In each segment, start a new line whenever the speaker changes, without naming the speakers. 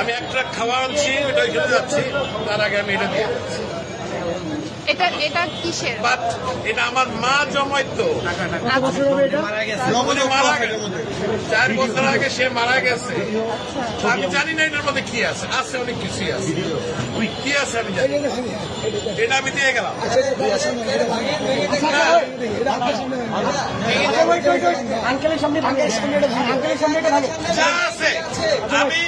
আমি এক ট্রাক খাওয়া আনছি ওটা ওইখানে যাচ্ছি। তার আগে আমি এটা দিয়ে
এটা এটা কিসের?
বাট এটা আমার মা জমাইতো। উনি মারা গেছে। চার বছর আগে সে মারা গেছে। আমি জানি না এটার মধ্যে কি আছে। আছে অনেক কিছুই আছে। কি আছে আমি জানি এটা আমি দিয়ে গেলাম। আমি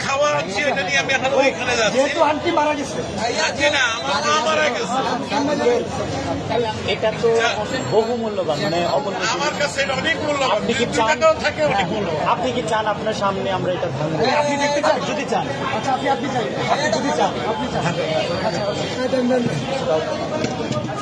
খাওয়া এটা নিয়ে আমি এখন ওইখানে যাচ্ছি
যেহেতু আন্টি মারা গেছে
না আমার মা মারা গেছে
এটা তো বহু মূল্যবান মানে
আমার কাছে অনেক মূল্যবান
আপনি কি চান
থাকে অনেক মূল্যবান
আপনি কি চান আপনার সামনে আমরা এটা ভাঙবো
আপনি দেখতে চান
যদি চান
আচ্ছা আপনি আপনি আপনি যদি চান। আপনি চান আচ্ছা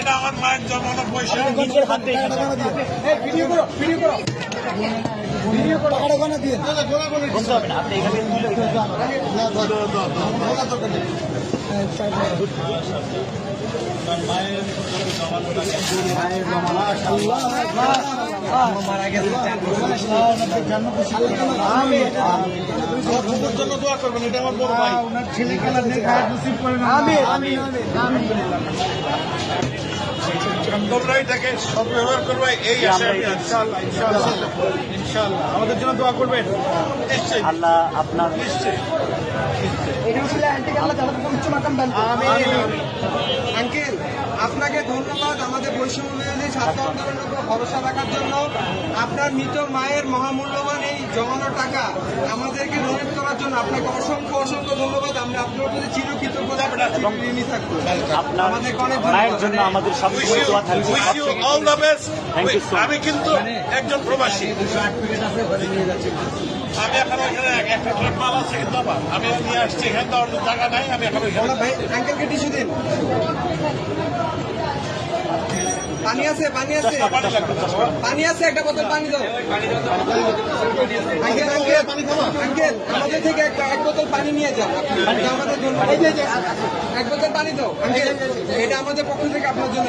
এটা আমার মায়ের জন্মানো পয়সা
করো টাকাটা ওখানে দিয়ে
বলতে হবে না আপনি এখানে তুলে
জন্য দোয়া করবেন এটা আমার বড় ভাই
আমিন আমিন
তোমরা এটাকে সব করবে এই আশা আমি আছি।
আমাদের জন্য দোয়া করবেন।
নিশ্চয়ই।
আল্লাহ আপনার
নিশ্চয়ই।
এখানে ছিল অ্যান্টিক আল্লাহ তাআলা তোমাকে উচ্চ মাকাম দান করুন।
আঙ্কেল আপনাকে ধন্যবাদ আমাদের বৈষম্য বিরোধী ছাত্র আন্দোলনের উপর ভরসা রাখার জন্য। আপনার মৃত মায়ের মহামূল্যবান এই জমানো টাকা আমাদেরকে ডোনেট করার জন্য আপনাকে অসংখ্য অসংখ্য ধন্যবাদ। আমরা আপনার প্রতি চিরকৃতজ্ঞতা থাকব আমাদেরকে অনেক ধন্যবাদ।
আমাদের
আমি কিন্তু একজন প্রবাসী। আমি এখন ওইখানে এক- একটা মাল আছে কিন্তু আমার আমি নিয়ে আসছি এখানে তো অন্য জায়গা নাই আমি এখন ওইখানে।
ভাই আঙ্কেলকে টিস্যু দিন। পানি আছে পানি আছে।
পানি
আছে, একটা বোতল পানি আমাদের থেকে এক বোতল পানি নিয়ে। এটা আমাদের জন্য এক বোতল পানি দাও। এটা আমাদের পক্ষ থেকে আপনার জন্য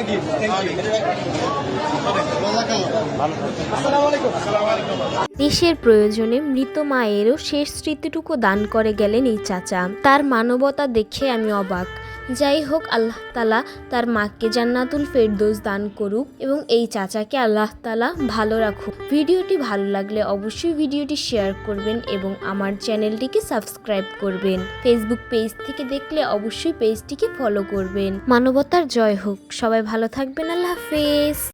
দেশের প্রয়োজনে মৃত মায়েরও শেষ স্মৃতিটুকু দান করে গেলেন এই চাচা। তার মানবতা দেখে আমি অবাক। যাই হোক আল্লাহ তালা তার মাকে জান্নাতুল ফেরদোস দান করুক এবং এই চাচাকে আল্লাহ তালা ভালো রাখুক। ভিডিওটি ভালো লাগলে অবশ্যই ভিডিওটি শেয়ার করবেন এবং আমার চ্যানেলটিকে সাবস্ক্রাইব করবেন। ফেসবুক পেজ থেকে দেখলে অবশ্যই পেজটিকে ফলো করবেন। মানবতার জয় হোক। সবাই ভালো থাকবেন। আল্লাহ হাফেজ।